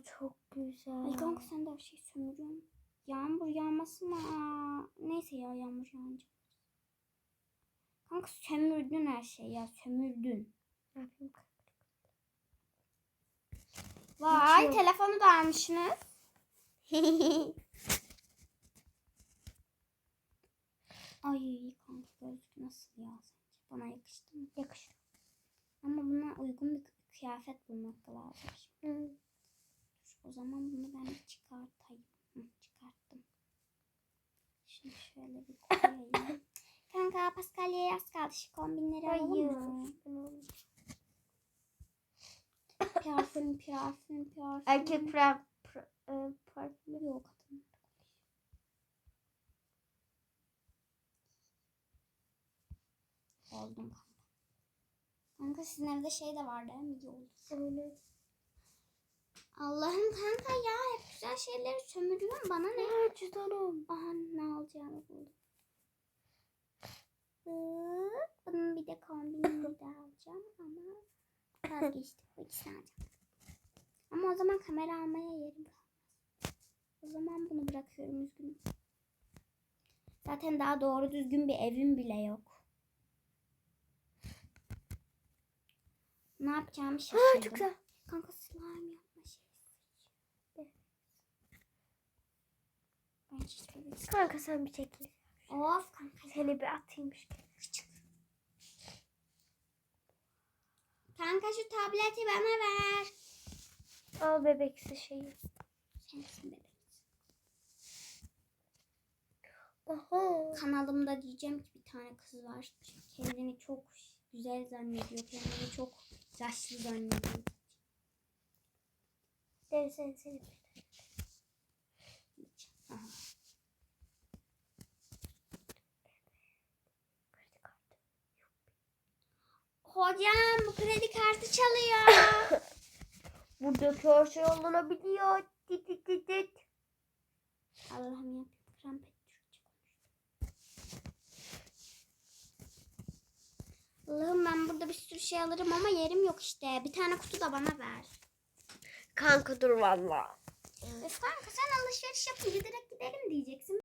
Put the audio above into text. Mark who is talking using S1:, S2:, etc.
S1: Ya çok güzel.
S2: Ay kanka sen de her şeyi sömürüyorsun. Yağmur yağması mı? Aa, neyse ya yağmur yağınca. Kanka sömürdün her şeyi ya sömürdün.
S1: Ne yapayım?
S2: Vay telefonu da almışsınız. Ay kanka gözlük nasıl ya sence? Bana yakıştı mı?
S1: Yakışır.
S2: Ama buna uygun bir kıyafet bulmak lazım. O zaman bunu ben çıkartayım. Hı, çıkarttım. Şimdi şöyle bir koyayım. kanka Paskalya'ya yaz kaldı. Şu kombinleri alalım mı? Parfüm, parfüm, parfüm.
S1: Erkek pra, pra, e, parfümü.
S2: Yok kadın. Oldum kanka. Kanka sizin evde şey de var değil mi? İyi oldu. Allah'ım kanka ya hep güzel şeyleri sömürüyorsun bana ne?
S1: Ne cüzdanım.
S2: Aha ne alacağını buldum. Bunun bir de kombinini de alacağım ama vazgeçtim. Bu ikisini alacağım. Ama o zaman kamera almaya yerim kalmaz. O zaman bunu bırakıyorum üzgünüm. Zaten daha doğru düzgün bir evim bile yok. Ne yapacağımı
S1: Aa,
S2: şaşırdım.
S1: çok güzel.
S2: Kanka slime yapma şey. Ben hiç bebek
S1: Kanka sen bir çekil.
S2: Of kanka.
S1: Seni bir atayım şu
S2: Kanka şu tableti bana ver.
S1: Al bebeksi şeyi.
S2: Sensin bebek.
S1: Aha.
S2: Kanalımda diyeceğim ki bir tane kız var. Kendini çok güzel zannediyor. Kendini çok yaşlı zannediyor.
S1: Dev sen seni.
S2: Aha.
S1: Kredi kartı.
S2: Hocam bu kredi kartı çalıyor.
S1: Buradaki her şey alınabiliyor. Dit dit dit dit.
S2: Allah'ım ya. Krampet Allah'ım ben burada bir sürü şey alırım ama yerim yok işte. Bir tane kutu da bana ver.
S1: Kanka dur valla.
S2: Öf kanka sen alışveriş yapınca direkt gidelim diyeceksin.